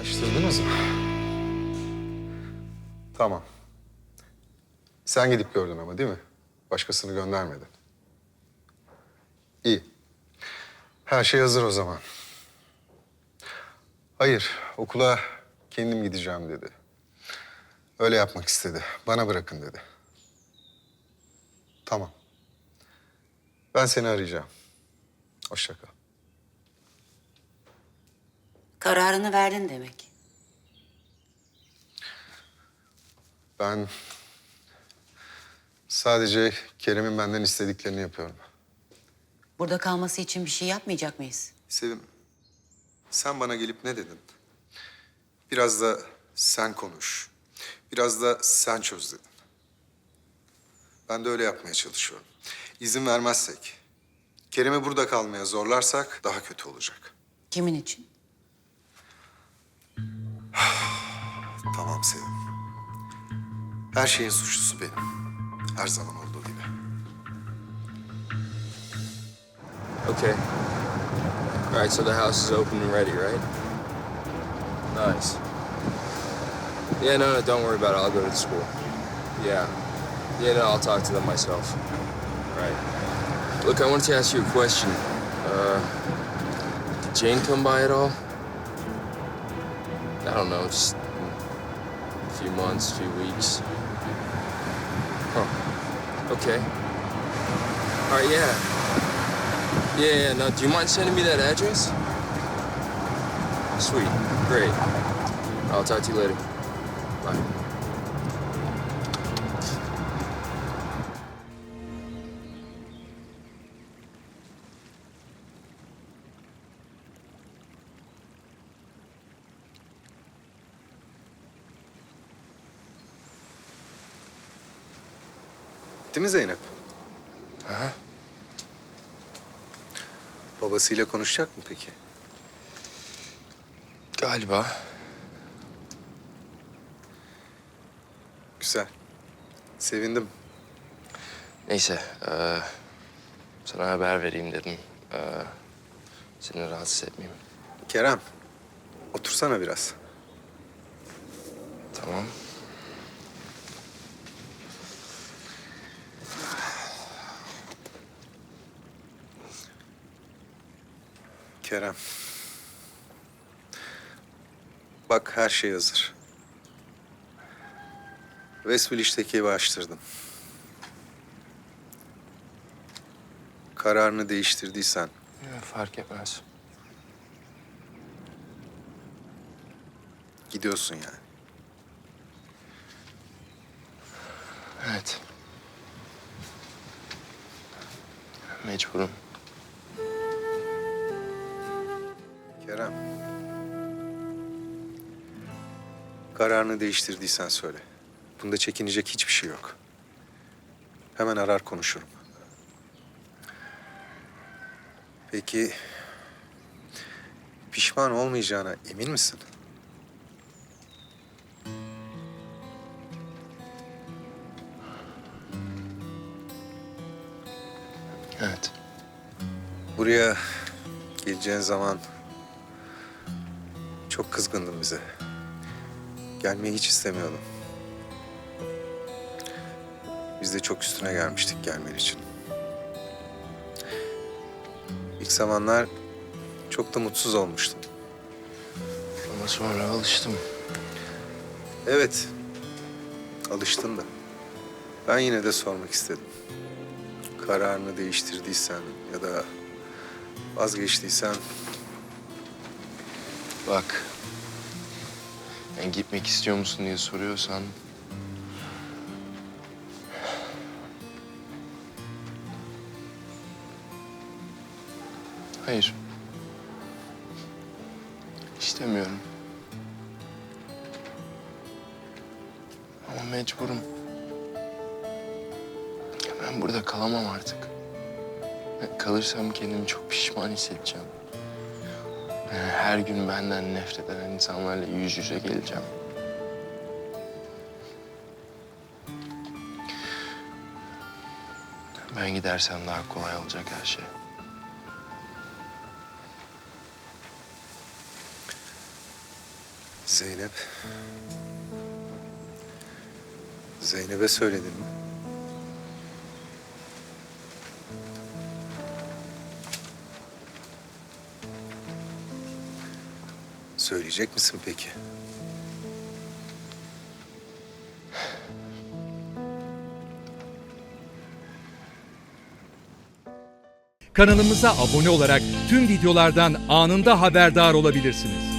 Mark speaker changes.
Speaker 1: Araştırdınız mı? Tamam. Sen gidip gördün ama değil mi? Başkasını göndermedin. İyi. Her şey hazır o zaman. Hayır, okula kendim gideceğim dedi. Öyle yapmak istedi. Bana bırakın dedi. Tamam. Ben seni arayacağım. Hoşça kal.
Speaker 2: Kararını verdin demek.
Speaker 1: Ben sadece Kerem'in benden istediklerini yapıyorum.
Speaker 2: Burada kalması için bir şey yapmayacak mıyız?
Speaker 1: Sevim, sen bana gelip ne dedin? Biraz da sen konuş. Biraz da sen çöz dedin. Ben de öyle yapmaya çalışıyorum. İzin vermezsek, Kerem'i burada kalmaya zorlarsak daha kötü olacak.
Speaker 2: Kimin için?
Speaker 1: Tamam Sevim. Her şeyin suçlusu benim. Her zaman olduğu gibi.
Speaker 3: Okay. All right, so the house is open and ready, right? Nice. Yeah, no, no, don't worry about it. I'll go to the school. Yeah. Yeah, no, I'll talk to them myself. Right. Look, I wanted to ask you a question. Uh, did Jane come by at all? I don't know, just a few months, a few weeks. Huh. Okay. All right, yeah. Yeah, yeah, no, do you mind sending me that address? Sweet, great. I'll talk to you later. Bye.
Speaker 1: Değil mi Zeynep?
Speaker 3: Aha.
Speaker 1: Babasıyla konuşacak mı peki?
Speaker 3: Galiba.
Speaker 1: Güzel. Sevindim.
Speaker 3: Neyse, eee, sana haber vereyim dedim. Eee, seni rahatsız etmeyeyim.
Speaker 1: Kerem, otursana biraz.
Speaker 3: Tamam.
Speaker 1: Kerem. Bak her şey hazır. Village'deki evi açtırdım. Kararını değiştirdiysen
Speaker 3: Ya, fark etmez.
Speaker 1: gidiyorsun yani.
Speaker 3: Evet. Mecburum.
Speaker 1: Kararını değiştirdiysen söyle. Bunda çekinecek hiçbir şey yok. Hemen arar konuşurum. Peki pişman olmayacağına emin misin?
Speaker 3: Evet.
Speaker 1: Buraya geleceğin zaman çok kızgındın bize. Gelmeyi hiç istemiyordum. Biz de çok üstüne gelmiştik gelmen için. İlk zamanlar çok da mutsuz olmuştum.
Speaker 3: Ama sonra alıştım.
Speaker 1: Evet, alıştın da. Ben yine de sormak istedim. Kararını değiştirdiysen ya da vazgeçtiysen
Speaker 3: Bak. Yani gitmek istiyor musun diye soruyorsan... Hayır. İstemiyorum. Ama mecburum. Ben burada kalamam artık. Kalırsam kendimi çok pişman hissedeceğim. Her gün benden nefret eden insanlarla yüz yüze geleceğim. Ben gidersem daha kolay olacak her şey.
Speaker 1: Zeynep. Zeynep'e söyledin mi? Söyleyecek misin peki?
Speaker 4: Kanalımıza abone olarak tüm videolardan anında haberdar olabilirsiniz.